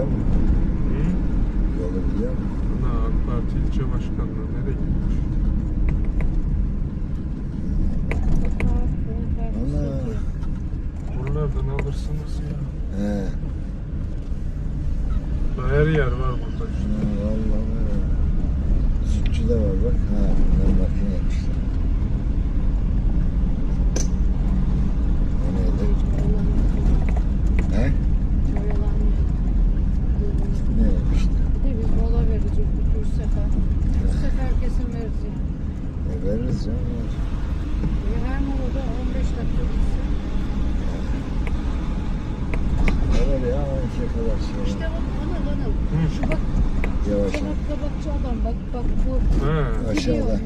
biliyor musun? Hı? Yolu biliyor musun? Ana AK Parti ilçe başkanlığı nereye gitmiş? Ana. Buralardan alırsınız ya. He. Her yer var burada işte. Ha, vallahi. Sütçü de var bak. Ha, bunlar üç sefer. Üç sefer kesin verecek. E veririz canım. E, Her molada 15 dakika gitsin. Ver ya 12'ye kadar şey. İşte bak Anıl Anıl. Hı. Şu bak Yavaş. kanat kabakçı adam bak bak bu. He. Aşağıda.